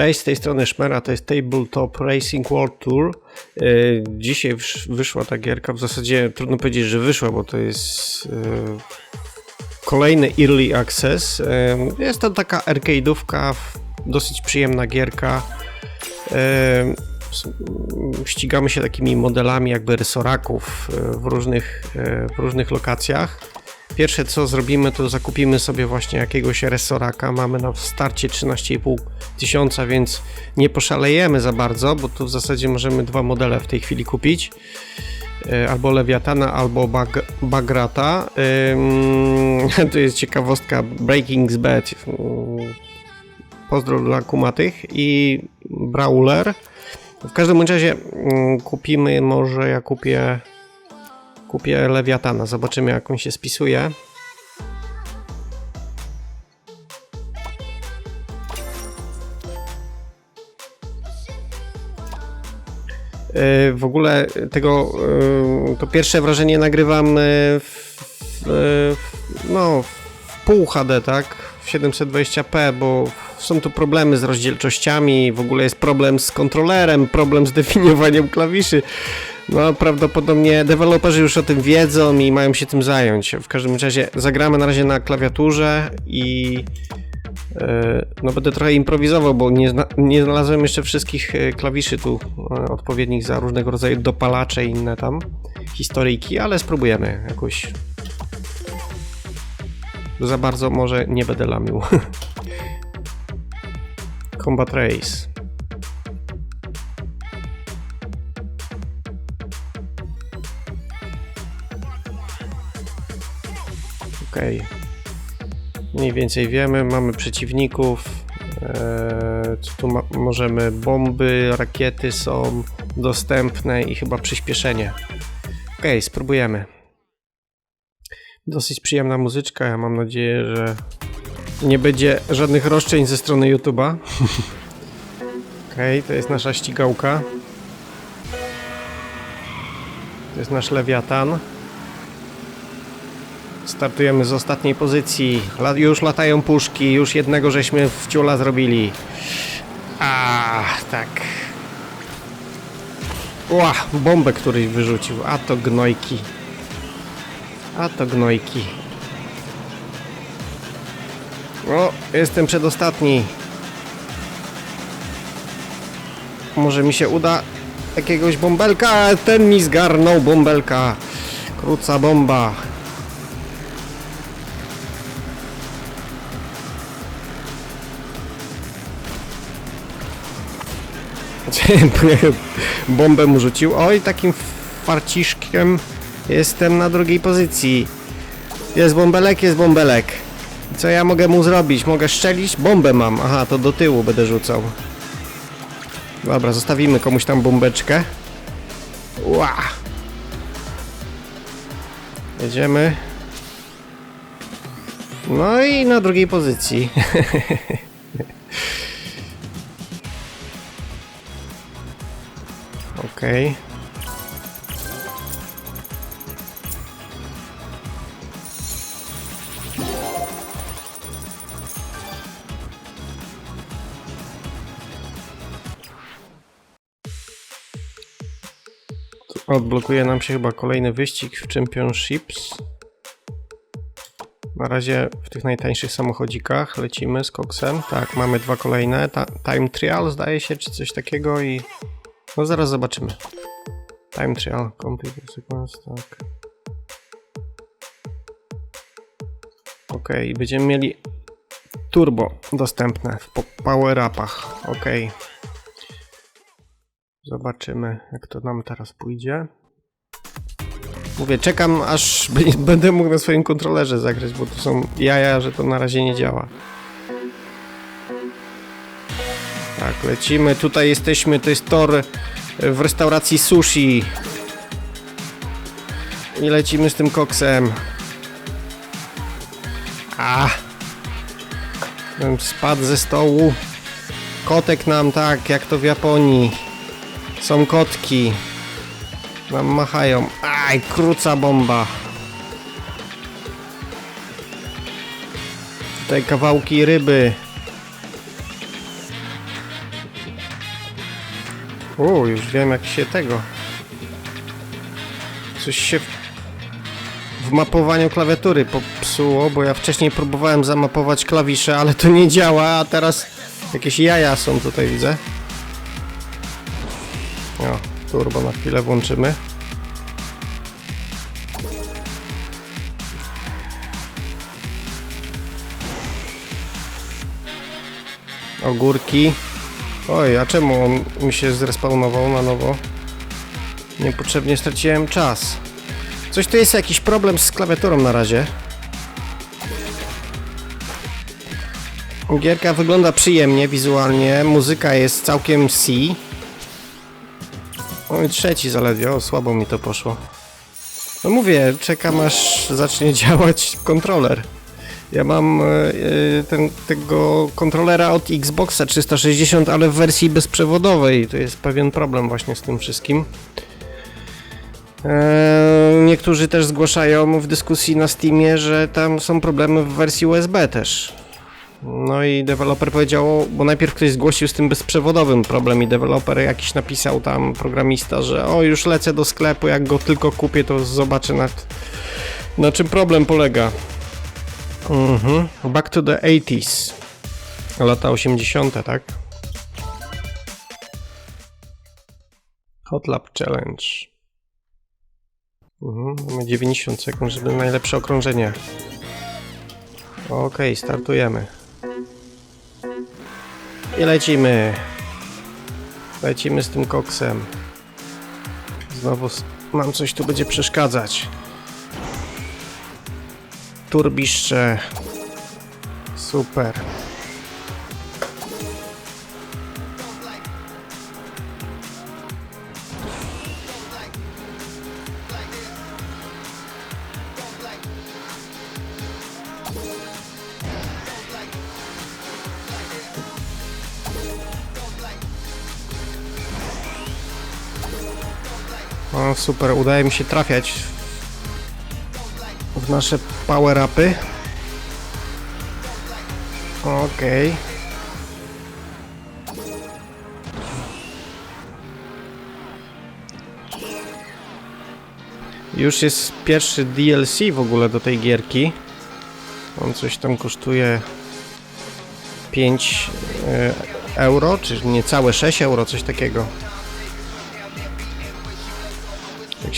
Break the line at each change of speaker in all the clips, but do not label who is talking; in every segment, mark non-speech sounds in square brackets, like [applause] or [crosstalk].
Cześć, z tej strony Szmera, to jest Tabletop Racing World Tour. Yy, Dzisiaj wysz- wyszła ta gierka, w zasadzie trudno powiedzieć, że wyszła, bo to jest yy, kolejny Early Access. Yy, Jest to taka arcade'ówka, dosyć przyjemna gierka. Ścigamy się takimi modelami jakby rysoraków w różnych, w różnych lokacjach. Pierwsze co zrobimy, to zakupimy sobie właśnie jakiegoś resoraka. Mamy na starcie 13,5 tysiąca, więc nie poszalejemy za bardzo, bo tu w zasadzie możemy dwa modele w tej chwili kupić. E, Albo Lewiatana, albo bag, Bagrata. Ym, [laughs] to jest ciekawostka Breaking Bad. Ym, Pozdro dla kumatych i Brawler. W każdym razie ym, kupimy, może ja kupię kupię Lewiatana, zobaczymy jak on się spisuje. Yy, W ogóle tego, yy, to pierwsze wrażenie nagrywam yy, w, w, no, w pół HD, tak? W 720p, bo są tu problemy z rozdzielczościami, w ogóle jest problem z kontrolerem, problem z definiowaniem klawiszy. No, prawdopodobnie deweloperzy już o tym wiedzą i mają się tym zająć. W każdym razie zagramy na razie na klawiaturze i e, no będę trochę improwizował, bo nie, nie znalazłem jeszcze wszystkich e, klawiszy tu e, odpowiednich za różnego rodzaju dopalacze i inne tam historyjki, ale spróbujemy jakoś. Za bardzo może nie będę lamił. [laughs] Combat Race. Okej. Mniej więcej wiemy, mamy przeciwników. Eee, tu ma, możemy? Bomby, rakiety są dostępne i chyba przyspieszenie. Okej, spróbujemy. Dosyć przyjemna muzyczka. Ja mam nadzieję, że nie będzie żadnych roszczeń ze strony YouTube'a. [laughs] Okej, to jest nasza ścigałka. To jest nasz lewiatan. Startujemy z ostatniej pozycji. La, już latają puszki, już jednego żeśmy w ciula zrobili. A, tak. Ła, bombę któryś wyrzucił. A to gnojki. A to gnojki. O, jestem przedostatni. Może mi się uda jakiegoś bąbelka. Ten mi zgarnął bąbelka. Króca bomba. [laughs] Bombę mu rzucił. Oj, takim farciszkiem jestem na drugiej pozycji. Jest bąbelek, jest bąbelek. Co ja mogę mu zrobić? Mogę szczelić? Bombę mam. Aha, to do tyłu będę rzucał. Dobra, zostawimy komuś tam bombeczkę. Ła! Jedziemy. No i na drugiej pozycji. [laughs] Okej. Odblokuje nam się chyba kolejny wyścig w Championships. Na razie w tych najtańszych samochodzikach lecimy z koksem. Tak, mamy dwa kolejne. Ta time trial zdaje się, czy coś takiego i no zaraz zobaczymy. Time trial, complete sequence, tak. Ok, będziemy mieli turbo dostępne w po- power-upach. Ok. Zobaczymy, jak to nam teraz pójdzie. Mówię, czekam aż [laughs] będę mógł na swoim kontrolerze zagrać, bo tu są jaja, że to na razie nie działa. Tak, lecimy. Tutaj jesteśmy, to jest tor w restauracji sushi. I lecimy z tym koksem. A! Spadł ze stołu. Kotek nam tak, jak to w Japonii. Są kotki. Nam machają. Aj, kruca bomba. Tutaj kawałki ryby. O, już wiem jak się tego... Coś się w, mapowaniu klawiatury popsuło, bo ja wcześniej próbowałem zamapować klawisze, ale to nie działa, a teraz jakieś jaja są tutaj, widzę. O, turbo na chwilę włączymy. Ogórki. Oj, a czemu on mi się zrespawnował na nowo? Niepotrzebnie straciłem czas. Coś tu jest jakiś problem z klawiaturą na razie. Gierka wygląda przyjemnie wizualnie, muzyka jest całkiem C. No i trzeci zaledwie, o słabo mi to poszło. No mówię, czekam aż zacznie [laughs] działać kontroler. Ja mam e, e, ten, tego kontrolera od Xboxa 360, ale w wersji bezprzewodowej. To jest pewien problem właśnie z tym wszystkim. E, niektórzy też zgłaszają w dyskusji na Steamie, że tam są problemy w wersji USB też. No i deweloper powiedział, bo najpierw ktoś zgłosił z tym bezprzewodowym problem i deweloper jakiś napisał tam, programista, że o już lecę do sklepu, jak go tylko kupię to zobaczę na, na czym problem polega. Mhm. Back to the 80s. Lata 80, tak? Hot Lap Challenge. Mhm. Mamy 90 sekund, żeby najlepsze okrążenie. Okej, startujemy. I lecimy. Lecimy z tym koksem. Znowu mam coś tu będzie przeszkadzać. Turbiszcze. Super. O, super, udaje mi się trafiać nasze power-upy. Okej. Już jest pierwszy DLC w ogóle do tej gierki. On coś tam kosztuje 5 e, euro, czy niecałe 6 euro, coś takiego.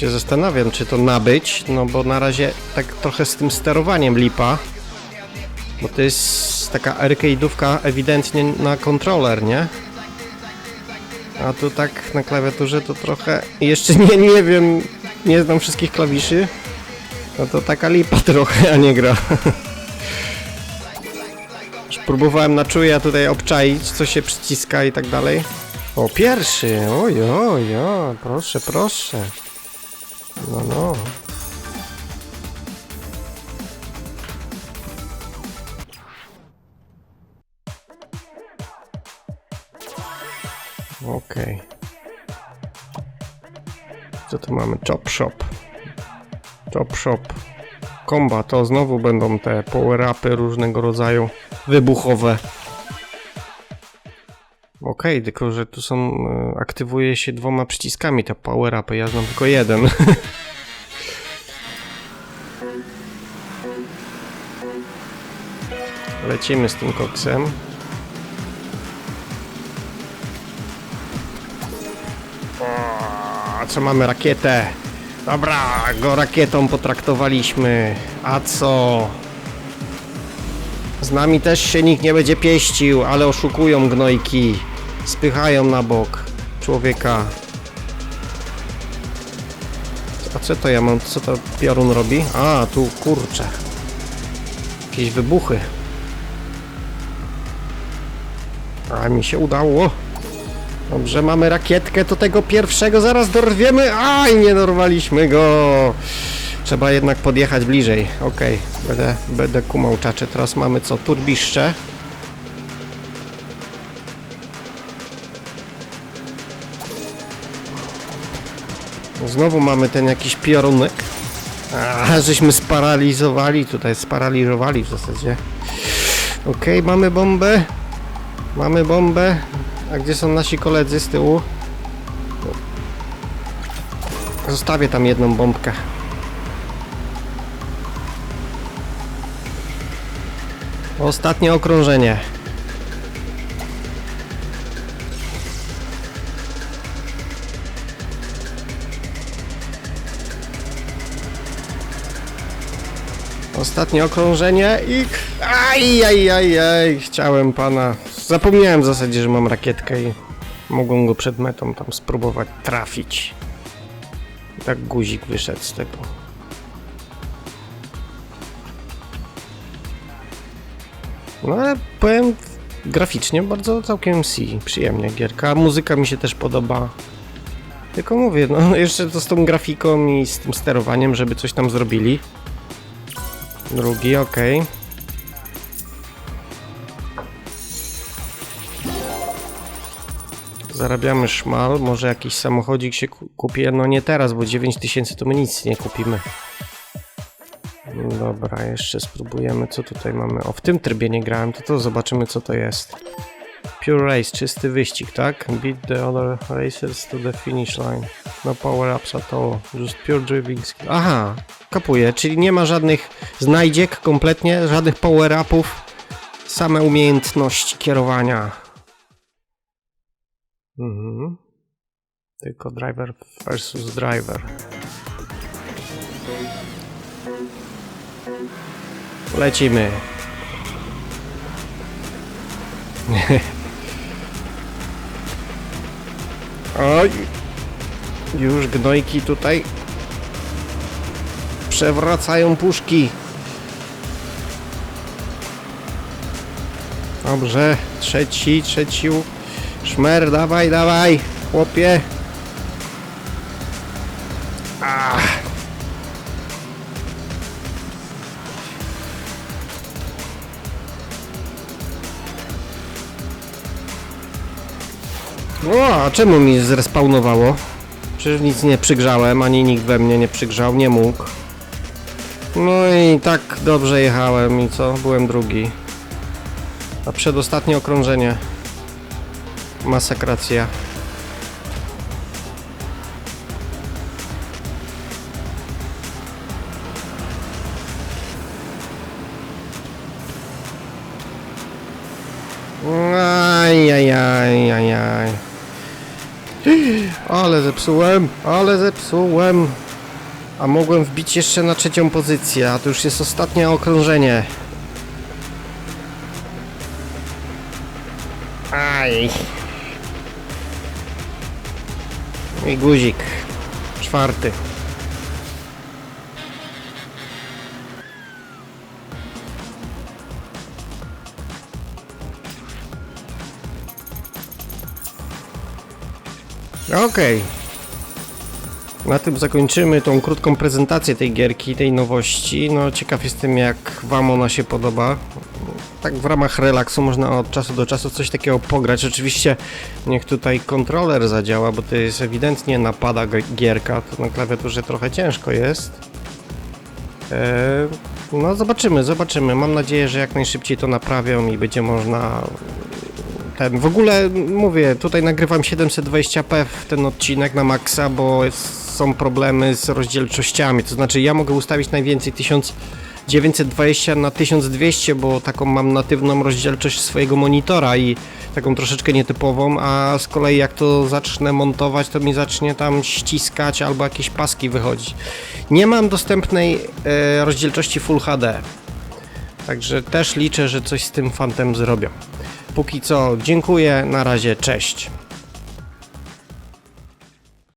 Się zastanawiam, czy to nabyć, no bo na razie tak trochę z tym sterowaniem lipa. Bo to jest taka arcade'ówka ewidentnie na kontroler, nie? A tu tak na klawiaturze to trochę... Jeszcze nie, nie wiem, nie znam wszystkich klawiszy. No to taka lipa [laughs] trochę, a nie gra. Próbowałem na czuja tutaj obczaić, co się przyciska i tak dalej. O, pierwszy! Oj, oj, oj, proszę, proszę. No, no. Okej. Co tu mamy? Chop Shop. Chop Shop. Komba, to znowu będą te power-upy różnego rodzaju wybuchowe. Okej, tylko że tu są, e, aktywuje się dwoma przyciskami te power-upy, ja znam tylko jeden. [laughs] Lecimy z tym koksem. Co mamy rakietę? Dobra, go rakietą potraktowaliśmy. A co? Z nami też się nikt nie będzie pieścił, ale oszukują gnojki. Spychają na bok człowieka. A co to ja mam? Co to piorun robi? A, tu kurczę. Jakieś wybuchy. A mi się udało. Dobrze, mamy rakietkę, to tego pierwszego zaraz dorwiemy. Aj, nie dorwaliśmy go. Trzeba jednak podjechać bliżej. Okej, będę, będę kumał czacze. Teraz mamy co? Turbiszcze. Znowu mamy ten jakiś piorunek. A, żeśmy sparalizowali tutaj, sparaliżowali w zasadzie. Okej, mamy bombę. Mamy bombę. A gdzie są nasi koledzy z tyłu? Zostawię tam jedną bombkę. Ostatnie okrążenie. Ostatnie okrążenie i... Aj, aj, aj, aj, chciałem pana... Zapomniałem w zasadzie, że mam rakietkę i mogłem go przed metą tam spróbować trafić. Tak guzik wyszedł z tego. No ale powiem graficznie bardzo całkiem si, przyjemnie gierka. Muzyka mi się też podoba. Tylko mówię, no [laughs] jeszcze to z tą grafiką i z tym sterowaniem, żeby coś tam zrobili. Drugi, okej. Zarabiamy szmal, może jakiś samochodzik się ku- kupię, no nie teraz, bo 9000 to my nic nie kupimy. Dobra, jeszcze spróbujemy, co tutaj mamy. O, w tym trybie nie grałem, to to zobaczymy, co to jest. Pure Race, czysty wyścig, tak? Beat the other racers to the finish line. No power-ups at all, just pure driving skill. Aha, kapuję, czyli nie ma żadnych znajdziek kompletnie, żadnych power-upów, same umiejętności kierowania. Mhm. Tylko driver versus driver. Lecimy. [laughs] Oj. Już gnojki tutaj przewracają puszki. Dobrze, trzeci, trzeci. Szmer, dawaj, dawaj, chłopie. Ach. O, a czemu mi zrespawnowało? Przecież nic nie przygrzałem, ani nikt we mnie nie przygrzał, nie mógł. No i tak dobrze jechałem i co? Byłem drugi. A przedostatnie okrążenie. Masakracja. Ajajajajaj. Ale zepsułem, ale zepsułem. A mogłem wbić jeszcze na trzecią pozycję, a to już jest ostatnie okrążenie. Aj. I guzik. Czwarty. Okej. Na tym zakończymy tą krótką prezentację tej gierki, tej nowości. No ciekaw jestem jak wam ona się podoba. Tak w ramach relaksu można od czasu do czasu coś takiego pograć. Oczywiście niech tutaj kontroler zadziała, bo to jest ewidentnie napada gierka. To na klawiaturze trochę ciężko jest. Eee, no zobaczymy, zobaczymy. Mam nadzieję, że jak najszybciej to naprawią i będzie można ten, w ogóle mówię, tutaj nagrywam 720p w ten odcinek na maksa, bo są problemy z rozdzielczościami, to znaczy ja mogę ustawić najwięcej 1920 na 1200, bo taką mam natywną rozdzielczość swojego monitora i taką troszeczkę nietypową, a z kolei jak to zacznę montować, to mi zacznie tam ściskać albo jakieś paski wychodzić. Nie mam dostępnej e, rozdzielczości Full HD. Także też liczę, że coś z tym fantem zrobią. Póki co, dziękuję, na razie, cześć.